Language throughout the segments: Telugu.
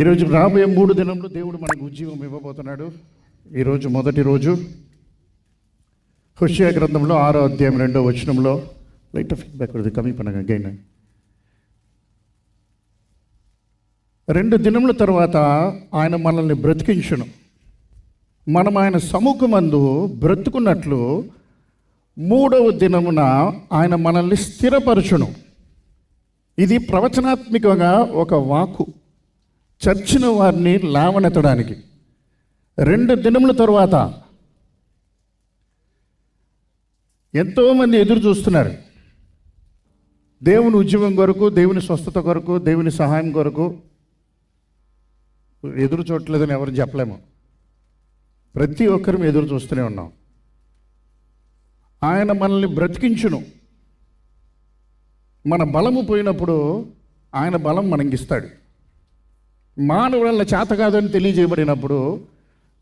ఈరోజు రాబోయే మూడు దినంలో దేవుడు మనకు ఉద్యోగం ఇవ్వబోతున్నాడు. ఈరోజు మొదటి రోజు. హుషియా గ్రంథంలో ఆరో అధ్యాయం రెండో వచనంలో. లైట్ ఫీడ్బ్యాక్ ఇది కమీ పనగా గైన్ రెండు దినముల తర్వాత ఆయన మనల్ని బ్రతికించును. మనం ఆయన సముఖమందు బ్రతుకున్నట్లు మూడవ దినమున ఆయన మనల్ని స్థిరపరచును. ఇది ప్రవచనాత్మకంగా ఒక వాకు చర్చిన వారిని లావనెత్తడానికి. రెండు దినముల తరువాత ఎంతోమంది ఎదురు చూస్తున్నారు. దేవుని ఉద్యమం కొరకు దేవుని స్వస్థత కొరకు దేవుని సహాయం కొరకు ఎదురు చూడలేదని ఎవరు చెప్పలేము. ప్రతి ఒక్కరం ఎదురు చూస్తూనే ఉన్నాం. ఆయన మనల్ని బ్రతికించును. మన బలము పోయినప్పుడు ఆయన బలం మనకిస్తాడు. మానవుల చేత కాదని తెలియజేయబడినప్పుడు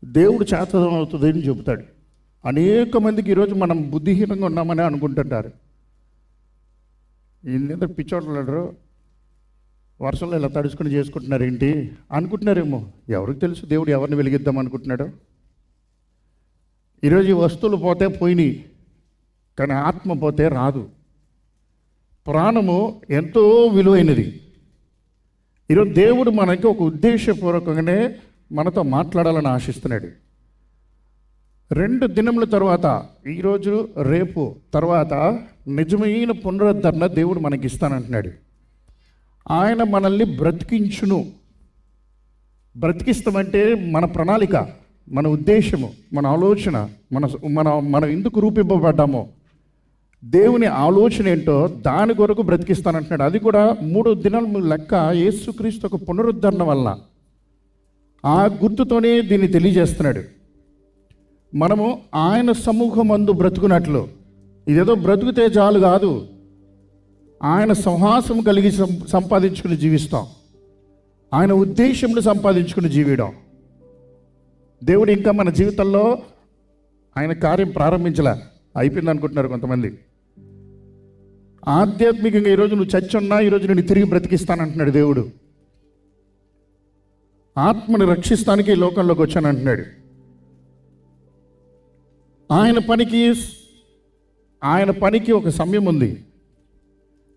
దేవుడు చేతదం అవుతుంది అని చెబుతాడు. అనేక మందికి ఈరోజు మనం బుద్ధిహీనంగా ఉన్నామని అనుకుంటుంటారు. ఏంటంటే పిచ్చోట్లడరు వర్షంలో ఇలా తడుచుకుని చేసుకుంటున్నారు ఏంటి? అనుకుంటున్నారేమో. ఎవరికి తెలుసు? దేవుడు ఎవరిని వెలిగిద్దాం అనుకుంటున్నాడు? ఈరోజు ఈ వస్తువులు పోతే పోయినాయి కానీ ఆత్మ పోతే రాదు. ప్రాణము ఎంతో విలువైనది. ఈరోజు దేవుడు మనకి ఒక ఉద్దేశపూర్వకంగానే మనతో మాట్లాడాలని ఆశిస్తున్నాడు. రెండు దినముల తర్వాత ఈరోజు రేపు తర్వాత నిజమైన పునరుద్ధరణ దేవుడు మనకి ఇస్తానంటున్నాడు ఆయన మనల్ని బ్రతికించును. బ్రతికిస్తామంటే మన ప్రణాళిక మన ఉద్దేశము మన ఆలోచన మన మన మనం ఎందుకు రూపింపబడ్డామో దేవుని ఆలోచన ఏంటో దాని కొరకు బ్రతికిస్తానంటున్నాడు. అది కూడా మూడు దినాల లెక్క యేసుక్రీస్తు ఒక పునరుద్ధరణ వల్ల ఆ గుర్తుతోనే దీన్ని తెలియజేస్తున్నాడు. మనము ఆయన సమూహమందు బ్రతుకున్నట్లు. ఇదేదో బ్రతుకుతే చాలు కాదు. ఆయన సంహాసం కలిగి సం- సంపాదించుకుని జీవిస్తాం. ఆయన ఉద్దేశంను సంపాదించుకుని జీవిడం. దేవుడు ఇంకా మన జీవితంలో ఆయన కార్యం ప్రారంభించలే. అయిపోయింది అనుకుంటున్నారు కొంతమంది. ఆధ్యాత్మికంగా ఈరోజు నువ్వు చచ్చున్నా ఈరోజు నేను తిరిగి బ్రతికిస్తానంటున్నాడు దేవుడు. ఆత్మను రక్షిస్తానికి ఈ లోకంలోకి వచ్చానంటున్నాడు. ఆయన పనికి ఆయన పనికి ఒక సమయం ఉంది.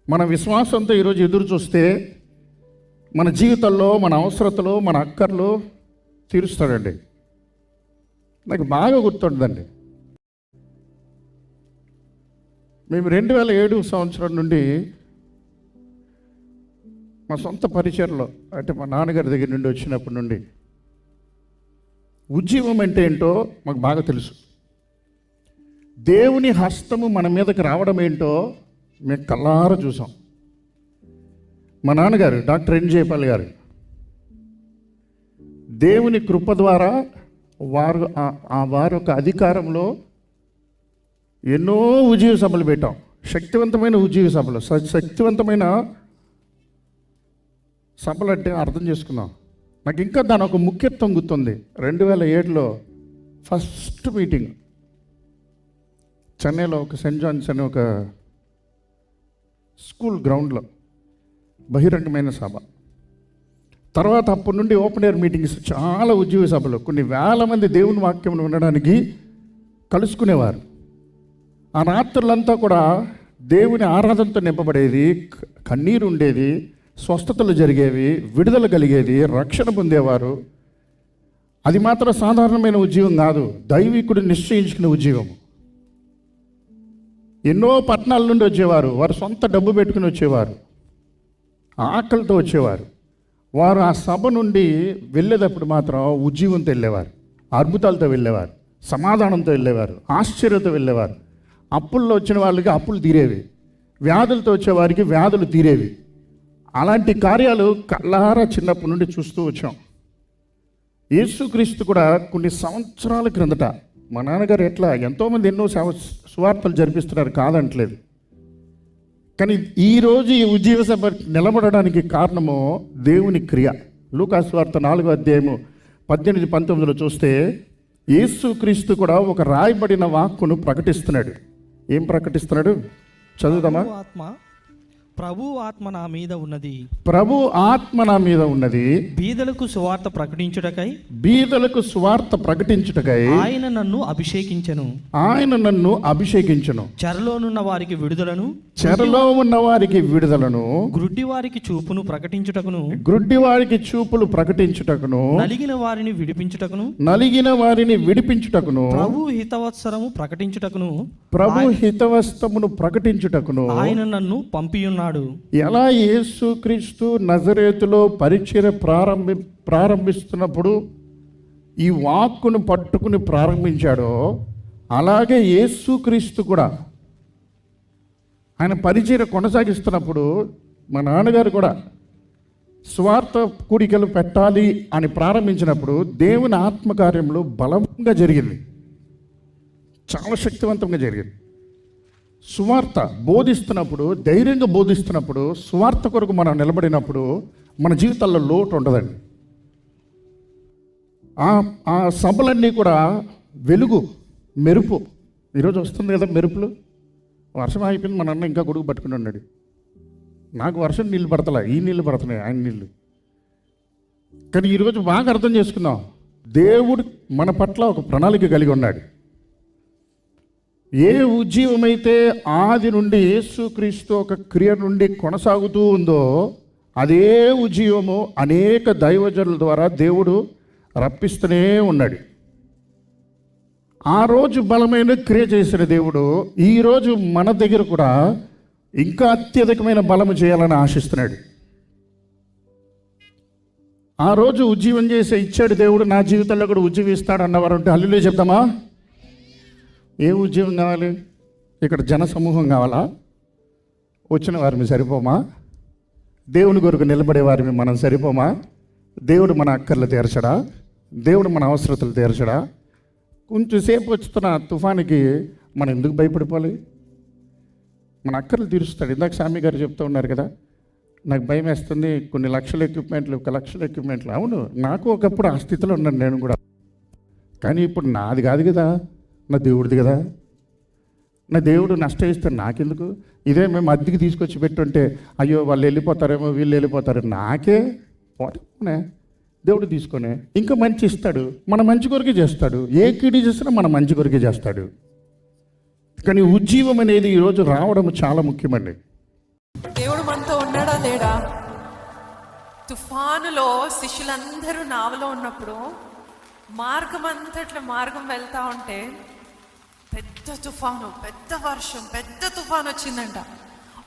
మన విశ్వాసంతో ఈరోజు ఎదురు చూస్తే మన జీవితంలో మన అవసరతలో మన అక్కర్లు తీరుస్తాడండి. నాకు బాగా గుర్తుండదండి మేము రెండు వేల ఏడు సంవత్సరం నుండి మా సొంత పరిచయలో అంటే మా నాన్నగారి దగ్గర నుండి వచ్చినప్పటి నుండి ఉద్యమం అంటే ఏంటో మాకు బాగా తెలుసు. దేవుని హస్తము మన మీదకి రావడం ఏంటో మేము కల్లార చూసాం. మా నాన్నగారు డాక్టర్ ఎన్ జయపాల్ గారు దేవుని కృప ద్వారా వారు ఆ వారి యొక్క అధికారంలో ఎన్నో ఉజీవ సభలు పెట్టాం. శక్తివంతమైన ఉజీవ సభలు. స- శక్తివంతమైన సభలు అంటే అర్థం చేసుకున్నాం నాకు ఇంకా దాని ఒక ముఖ్యత్వం గుర్తుంది. రెండు వేల ఏడులో ఫస్ట్ మీటింగ్. చెన్నైలో ఒక సెయింట్ జాన్స్ అనే ఒక స్కూల్ గ్రౌండ్లో బహిరంగమైన సభ. తర్వాత అప్పటి నుండి ఓపెన్ ఎయిర్ మీటింగ్స్ చాలా ఉద్యోగ సభలు. కొన్ని వేల మంది దేవుని వాక్యం వినడానికి కలుసుకునేవారు. ఆ రాత్రులంతా కూడా దేవుని ఆరాధనతో నింపబడేది కన్నీరు ఉండేది స్వస్థతలు జరిగేవి విడుదల కలిగేది రక్షణ పొందేవారు. అది మాత్రం సాధారణమైన ఉద్యోగం కాదు. దైవికుడు నిశ్చయించుకునే ఉద్యోగం ఎన్నో పట్టణాల నుండి వచ్చేవారు. వారు సొంత డబ్బు పెట్టుకుని వచ్చేవారు. ఆకలితో వచ్చేవారు. వారు ఆ సభ నుండి వెళ్ళేటప్పుడు మాత్రం ఉజ్జీవంతో వెళ్ళేవారు. అద్భుతాలతో వెళ్ళేవారు. సమాధానంతో వెళ్ళేవారు. ఆశ్చర్యంతో వెళ్ళేవారు. అప్పుల్లో వచ్చిన వాళ్ళకి అప్పులు తీరేవి. వ్యాధులతో వచ్చేవారికి వ్యాధులు తీరేవి. అలాంటి కార్యాలు కళ్ళారా చిన్నప్పటి నుండి చూస్తూ వచ్చాం. యేసుక్రీస్తు కూడా కొన్ని సంవత్సరాల క్రిందట మా నాన్నగారు ఎట్లా ఎంతోమంది ఎన్నో సేవ సువార్తలు జరిపిస్తున్నారు కాదంటలేదు. కానీ ఈరోజు ఈ ఉజ్జీవ సభ నిలబడడానికి కారణము దేవుని క్రియ. లూకాస్వార్త నాలుగో అధ్యాయము పద్దెనిమిది పంతొమ్మిదిలో చూస్తే యేసుక్రీస్తు కూడా ఒక రాయబడిన వాక్కును ప్రకటిస్తున్నాడు. ఏం ప్రకటిస్తున్నాడు? చదువుదామా? ఆత్మ. ప్రభు ఆత్మ నా మీద ఉన్నది. ప్రభు ఆత్మ నా మీద ఉన్నది. బీదలకు సువార్త ప్రకటించుటకై బీదలకు స్వార్థ ప్రకటించుటకై ఆయన నన్ను అభిషేకించెను. ఆయన నన్ను అభిషేకించును. చెరలోనున్న వారికి విడుదలను. చెరలో ఉన్న వారికి విడుదలను. గ్రుడ్డి వారికి చూపును ప్రకటించుటకును. గ్రుడ్డి వారికి చూపులు ప్రకటించుటకును. నలిగిన వారిని విడిపించుటకును. నలిగిన వారిని విడిపించుటకును. ప్రభు హితవత్సరము ప్రకటించుటకును. ప్రభు హితవస్తమును ప్రకటించుటకును. ఆయన నన్ను ఉన్నాడు ఎలా యేసుక్రీస్తు నజరేతులో పరిచయ ప్రారంభి ప్రారంభిస్తున్నప్పుడు ఈ వాక్కును పట్టుకుని ప్రారంభించాడో అలాగే యేసుక్రీస్తు కూడా. ఆయన పరిచయ కొనసాగిస్తున్నప్పుడు మా నాన్నగారు కూడా స్వార్థ కూడికలు పెట్టాలి అని ప్రారంభించినప్పుడు దేవుని ఆత్మకార్యంలో బలంగా జరిగింది. చాలా శక్తివంతంగా జరిగింది. సువార్త బోధిస్తున్నప్పుడు ధైర్యంగా బోధిస్తున్నప్పుడు సువార్త కొరకు మనం నిలబడినప్పుడు మన జీవితాల్లో లోటు ఉండదండి. ఆ సభలన్నీ కూడా వెలుగు మెరుపు. ఈరోజు వస్తుంది కదా మెరుపులు? వర్షం అయిపోయింది మన అన్న ఇంకా గొడుగు పట్టుకుని ఉన్నాడు. నాకు వర్షం నీళ్ళు పడతలే ఈ నీళ్ళు పడుతున్నాయి ఆయన నీళ్ళు. కానీ ఈరోజు బాగా అర్థం చేసుకుందాం. దేవుడు మన పట్ల ఒక ప్రణాళిక కలిగి ఉన్నాడు. ఏ ఉజ్జీవమైతే ఆది నుండి యేసుక్రీస్తు ఒక క్రియ నుండి కొనసాగుతూ ఉందో అదే ఉజ్జీవము అనేక దైవజనుల ద్వారా దేవుడు రప్పిస్తూనే ఉన్నాడు. ఆ రోజు బలమైన క్రియ చేసిన దేవుడు ఈరోజు మన దగ్గర కూడా ఇంకా అత్యధికమైన బలము చేయాలని ఆశిస్తున్నాడు. ఆ రోజు ఉజ్జీవం చేసే ఇచ్చాడు దేవుడు నా జీవితంలో కూడా ఉజ్జీవిస్తాడు అన్నవారు అంటే హల్లులే చెప్తామా? ఏ ఉద్యోగం కావాలి? ఇక్కడ జన సమూహం కావాలా? వచ్చిన వారిని సరిపోమా? దేవుని కొరకు నిలబడే వారిని మనం సరిపోమా? దేవుడు మన అక్కర్లు తీర్చడా? దేవుడు మన అవసరతలు తీర్చడా? కొంచెంసేపు వచ్చుతున్న వస్తున్న తుఫానికి మనం ఎందుకు భయపడిపోవాలి? మన అక్కర్లు తీరుస్తాడు. ఇందాక స్వామి గారు చెప్తూ ఉన్నారు కదా నాకు భయం వేస్తుంది కొన్ని లక్షల ఎక్విప్మెంట్లు ఒక లక్షల ఎక్విప్మెంట్లు అవును నాకు ఒకప్పుడు ఆ స్థితిలో ఉన్నాను నేను కూడా. కానీ ఇప్పుడు నాది కాదు కదా. నా దేవుడిది కదా. నా దేవుడు నష్టం ఇస్తాడు నాకెందుకు? ఇదే మేము అద్దెకి తీసుకొచ్చి పెట్టుంటే అయ్యో వాళ్ళు వెళ్ళిపోతారేమో వీళ్ళు వెళ్ళిపోతారు. నాకే పోనే దేవుడు తీసుకొని. ఇంకా మంచి ఇస్తాడు. మన మంచి కొరకే చేస్తాడు. ఏ కిడి చేసినా మన మంచి కొరకే చేస్తాడు. కానీ ఉజ్జీవం అనేది ఈరోజు రావడం చాలా ముఖ్యమండి. దేవుడు మనతో ఉన్నాడా లేడా? తుఫానులో శిష్యులందరూ నావలో ఉన్నప్పుడు మార్గం అంతట్ల మార్గం వెళ్తా ఉంటే పెద్ద తుఫాను పెద్ద వర్షం పెద్ద తుఫాను వచ్చిందంట.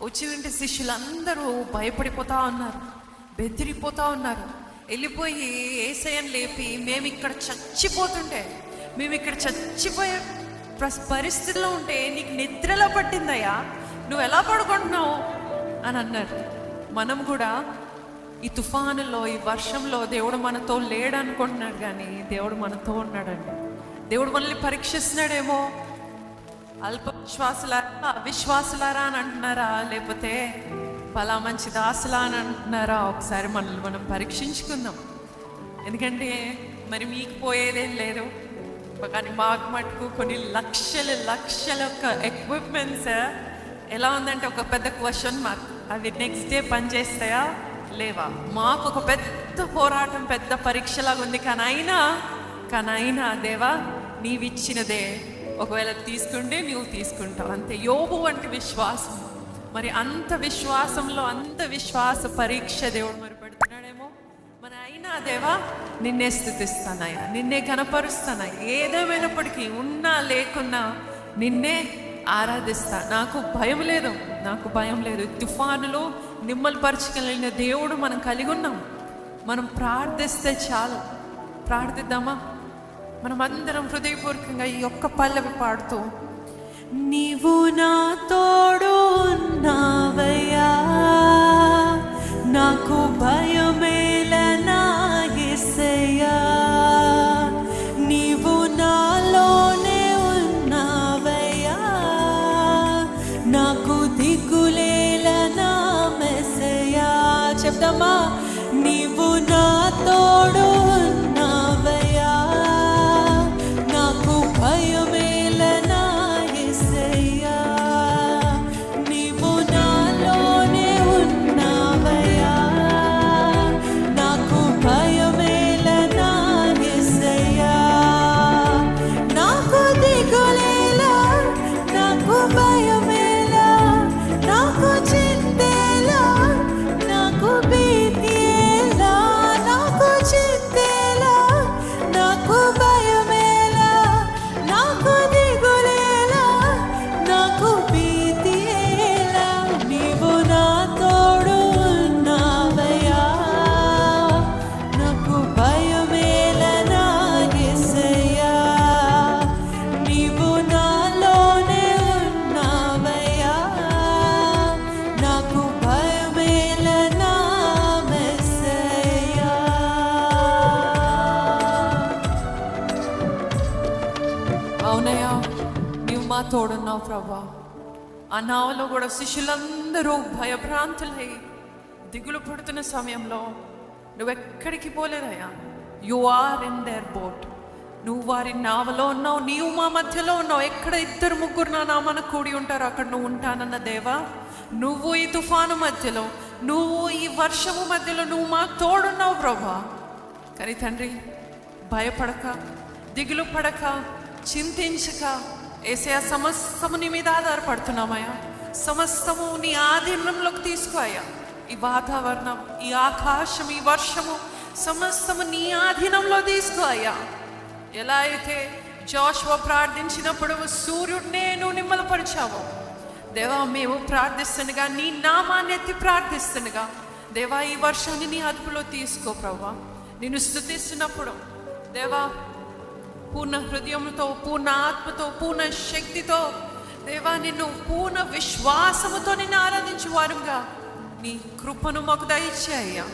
వచ్చి వింటే శిష్యులందరూ భయపడిపోతా ఉన్నారు బెదిరిపోతా ఉన్నారు. వెళ్ళిపోయి ఏసయం లేపి మేము ఇక్కడ చచ్చిపోతుంటే మేము ఇక్కడ చచ్చిపోయే ప్రస్- పరిస్థితిలో ఉంటే నీకు నిద్రలో పట్టిందయ్యా? నువ్వు ఎలా పడుకుంటున్నావు? అని అన్నారు. మనం కూడా ఈ తుఫానులో ఈ వర్షంలో దేవుడు మనతో లేడనుకుంటున్నాడు కానీ దేవుడు మనతో ఉన్నాడండి. దేవుడు మనల్ని పరీక్షిస్తున్నాడేమో? అల్ప విశ్వాసులారా అవిశ్వాసులారా అని అంటున్నారా? లేకపోతే పలా మంచి దాసులా అని అంటున్నారా? ఒకసారి మనల్ని మనం పరీక్షించుకుందాం. ఎందుకంటే మరి మీకు పోయేదేం లేదు. కానీ మాకు మటుకు కొన్ని లక్షల లక్షల ఒక ఎక్విప్మెంట్స్ ఎలా ఉందంటే ఒక పెద్ద క్వశ్చన్ మార్క్ అవి నెక్స్ట్ డే పనిచేస్తాయా లేవా? మాకు ఒక పెద్ద పోరాటం పెద్ద పరీక్షలాగా ఉంది. కానీ అయినా కానీ అయినా దేవా నీవిచ్చినదే ఒకవేళ తీసుకుంటే నువ్వు తీసుకుంటావు. అంతే. యోబు అంటే విశ్వాసం. మరి అంత విశ్వాసంలో అంత విశ్వాస పరీక్ష దేవుడు మరి పెడుతున్నాడేమో. మరి అయినా దేవా నిన్నే స్థుతిస్తానయ్యా నిన్నే కనపరుస్తానయ్యా ఏదేమైనప్పటికీ ఉన్నా లేకున్నా నిన్నే ఆరాధిస్తా. నాకు భయం లేదు. నాకు భయం లేదు. తుఫానులో నిమ్మలు పరచగలిగిన దేవుడు మనం కలిగి ఉన్నాం. మనం ప్రార్థిస్తే చాలు. ప్రార్థిద్దామా? మనం అందరం హృదయపూర్వకంగా ఈ ఒక్క పల్లవి పాడుతూ నీవు నాతో తోడున్నావు ప్రభా. ఆ నావలో కూడా శిష్యులందరూ భయభ్రాంతులై దిగులు పడుతున్న సమయంలో నువ్వు ఎక్కడికి పోలేదయ్యా. You are in their boat నువ్వు వారి నావలో ఉన్నావు నీవు మా మధ్యలో ఉన్నావు. ఎక్కడ ఇద్దరు ముగ్గురు నా నామన కూడి ఉంటారు అక్కడ నువ్వు ఉంటానన్న దేవా. నువ్వు ఈ తుఫాను మధ్యలో నువ్వు ఈ వర్షము మధ్యలో నువ్వు మా తోడున్నావు ప్రభా. కానీ తండ్రి భయపడక దిగులు పడక చింతించక ఏసయా సమస్తము నీ మీద ఆధారపడుతున్నామయ్యా. సమస్తము నీ ఆధీనంలోకి తీసుకోయ్యా ఈ వాతావరణం ఈ ఆకాశం ఈ వర్షము సమస్తము నీ ఆధీనంలో తీసుకో అయ్యా ఎలా అయితే జోష్వ ప్రార్థించినప్పుడు సూర్యుడు నేను నిమ్మలపరిచావు దేవా మేము ప్రార్థిస్తుండగా నీ నామాన్ని ప్రార్థిస్తుండగా దేవా ఈ వర్షాన్ని నీ అదుపులో తీసుకో ప్రభా. నిన్ను స్థుతిస్తున్నప్పుడు దేవా పూర్ణ హృదయంతో పూర్ణ ఆత్మతో పూర్ణ శక్తితో దేవా నిన్ను పూర్ణ విశ్వాసముతో నిన్ను ఆరాధించు వారుగా నీ కృపను మాకు దయచేయ్యా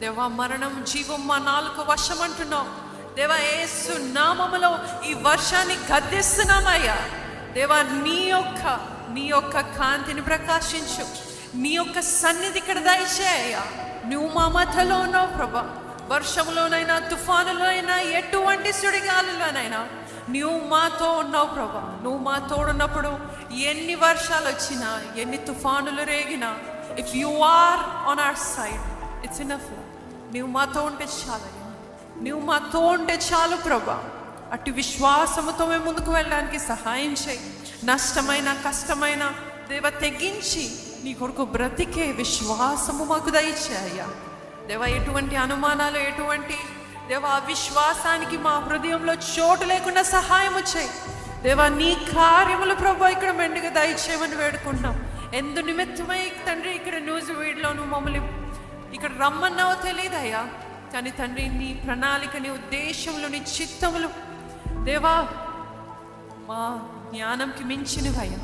దేవా మరణం జీవం మా నాలుగు వర్షం అంటున్నావు దేవా ఏసు నామములో ఈ వర్షాన్ని గద్దిస్తున్నామయ్యా దేవా నీ యొక్క నీ యొక్క కాంతిని ప్రకాశించు నీ యొక్క సన్నిధి ఇక్కడ దయచేయ్యా నువ్వు మా మధ్యలో ఉన్నావు ప్రభా వర్షంలోనైనా తుఫానులోనైనా ఎటువంటి సుడిగాలులోనైనా నువ్వు మాతో ఉన్నావు ప్రభా. నువ్వు మా తోడున్నప్పుడు ఎన్ని వర్షాలు వచ్చినా ఎన్ని తుఫానులు రేగినా if you are on our side it's enough నువ్వు మాతో ఉంటే చాలు నువ్వు మాతో ఉంటే చాలు ప్రభా. అటు విశ్వాసముతో మేము ముందుకు వెళ్ళడానికి సహాయం చేయి. నష్టమైన కష్టమైన దేవ తెగించి నీ కొరకు బ్రతికే విశ్వాసము మాకు దయచేయ్యా దేవ ఎటువంటి అనుమానాలు ఎటువంటి దేవ విశ్వాసానికి మా హృదయంలో చోటు లేకుండా సహాయం చేయి దేవా నీ కార్యములు ప్రభు ఇక్కడ మెండుగా దయచేయమని వేడుకుంటున్నాం. ఎందు నిమిత్తమై తండ్రి ఇక్కడ న్యూస్ వీడిలో మమ్మల్ని ఇక్కడ రమ్మన్నావో తెలియదయ్యా. కానీ తండ్రి నీ ప్రణాళిక నీ ఉద్దేశములు నీ చిత్తములు దేవా మా జ్ఞానంకి మించినవయ్యా.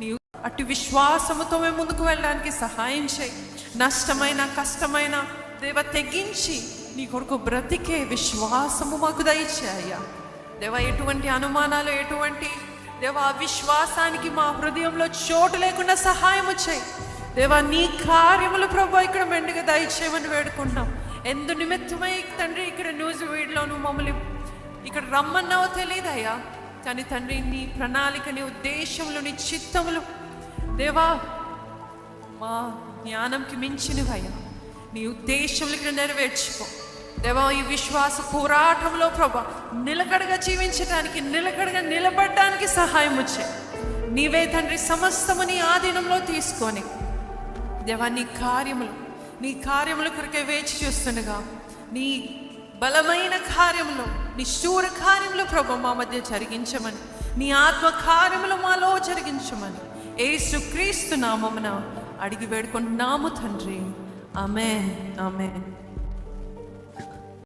నీ అటు విశ్వాసముతో మేము ముందుకు వెళ్ళడానికి సహాయం చేయి. నష్టమైన కష్టమైన దేవ తెగించి నీ కొరకు బ్రతికే విశ్వాసము మాకు దయచేయ్యా దేవ ఎటువంటి అనుమానాలు ఎటువంటి దేవ విశ్వాసానికి మా హృదయంలో చోటు లేకుండా సహాయం చేయి దేవా నీ కార్యములు ప్రభు ఇక్కడ మెండుగా దయచేయమని వేడుకుంటున్నాం ఎందు నిమిత్తమై తండ్రి ఇక్కడ న్యూస్ వీడిలో నువ్వు మమ్మల్ని ఇక్కడ రమ్మన్నావో తెలియదయ్యా కానీ తండ్రి నీ ప్రణాళిక నీ ఉద్దేశములు నీ చిత్తములు దేవా మా జ్ఞానంకి మించినవయ్యా నీ ఉద్దేశములు ఇక్కడ నెరవేర్చుకో. దేవా ఈ విశ్వాస పోరాటంలో ప్రభా నిలకడగా జీవించడానికి నిలకడగా నిలబడడానికి సహాయం వచ్చే నీవే తండ్రి సమస్తము నీ ఆధీనంలో తీసుకొని దేవా నీ కార్యములు నీ కార్యముల కొరకే వేచి చూస్తుండగా నీ బలమైన కార్యములు నీ శూర కార్యములు ప్రభు మా మధ్య జరిగించమని నీ ఆత్మ కార్యములు మాలో జరిగించమని ఏసు క్రీస్తు నామమున అడిగి వేడుకుంటున్నాము తండ్రి. Amen. Amen.